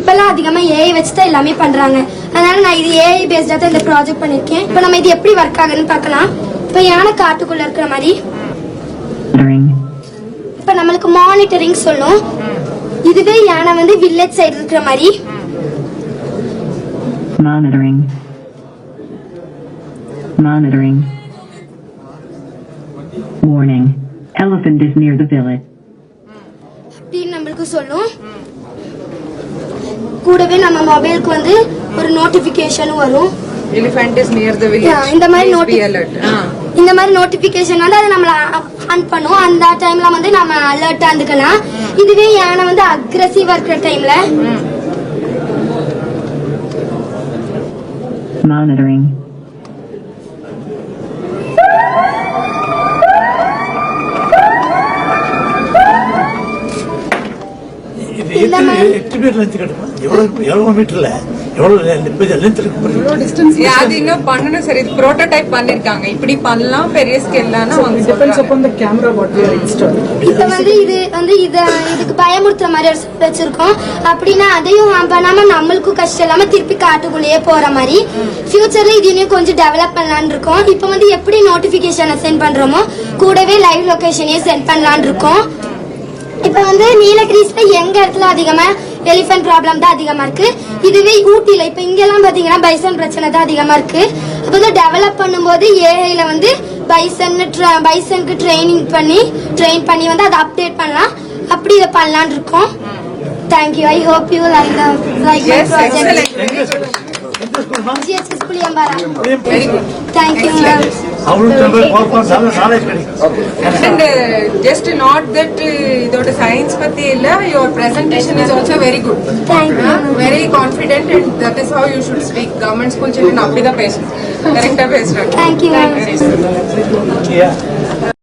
இப்பெல்லாம் அதிகமா ஏஐ வச்சு தான் எல்லாமே பண்றாங்க அதனால நான் இது ஏஐ பேஸ்டா தான் இந்த ப்ராஜெக்ட் பண்ணிருக்கேன் இப்போ நம்ம இது எப்படி ஒர்க் ஆகுதுன்னு பார்க்கலாம் இப்போ யானை காட்டுக்குள்ள இருக்கிற மாதிரி. இப்போ நம்மளுக்கு மானிட்டரிங் சொல்லும் இதுவே யானை வந்து வில்லேஜ் சைடு இருக்கிற மாதிரி Monitoring. Monitoring. Warning. Elephant is near the village. அப்படின்னு நம்மளுக்கு சொல்லும் கூடவே நம்ம மொபைலுக்கு வந்து ஒரு நோட்டிபிகேஷனும் வரும் is near the village. Yeah, இந்த மாதிரி be alert. Ah. இந்த மாதிரி நோட்டிபிகேஷன் வந்து அதை நம்மள ஆன் பண்ணும் அந்த டைம்ல வந்து நம்ம அலர்ட்டா இருந்துக்கலாம் இதுவே யானை வந்து அக்ரஸிவா இருக்கிற டைம்ல Monitoring. எட்டு மீட்டர் லென்த் கிடைக்கும்? எவ்வளவு எவ்வளவு மீட்டர்ல எவ்வளவு லென்த் இருக்கு பாருங்க. Yeah, அது இன்னும் பண்ணணும்? சார் இது ப்ரோட்டோடைப் பண்ணிருக்காங்க. இப்படி பண்ணலாம் பெரிய ஸ்கேல்லான. இப்ப வந்து இது வந்து இத இதுக்கு பயமுறுத்துற மாதிரி ஒரு வச்சிருக்கோம். அப்படின்னா அதையும் பண்ணாம நம்மளுக்கும் கஷ்டம் இல்லாம திருப்பி காட்டுக்குள்ளேயே போற மாதிரி. ஃபியூச்சர்ல இது இன்னும் கொஞ்சம் டெவலப் பண்ணலாம்னு இருக்கோம். இப்ப வந்து எப்படி நோட்டிபிகேஷனை சென்ட் பண்றோமோ கூடவே லைவ் லொகேஷனையும் சென்ட் பண்ணலாம்னு இருக்கோம். இப்ப வந்து நீலகிரிஸ்ல எங்க இடத்துல அதிகமா எலிஃபென்ட் ப்ராப்ளம் தான் அதிகமா இருக்கு? இதுவே ஊட்டில இப்ப இங்கெல்லாம் பாத்தீங்கன்னா பைசன் பிரச்சனை தான் அதிகமா இருக்கு. அப்ப வந்து டெவலப் பண்ணும்போது ஏஐல வந்து பைசன் பைசனுக்கு ட்ரைனிங் பண்ணி ட்ரெயின் பண்ணி வந்து அதை அப்டேட் பண்ணலாம். அப்படி இதை பண்ணலாம்னு இருக்கோம். Thank you I hope you like like my project GHS Puliyampara Very good. Thank you ma'am not that uh, இதோட சயின்ஸ் பத்தி இல்ல your presentation is also very good. Thank you. Very confident and that is how you should speak government school children அப்படிதான் பேசணும். கரெக்டா பேசுறாங்க. Thank you ma'am Yeah.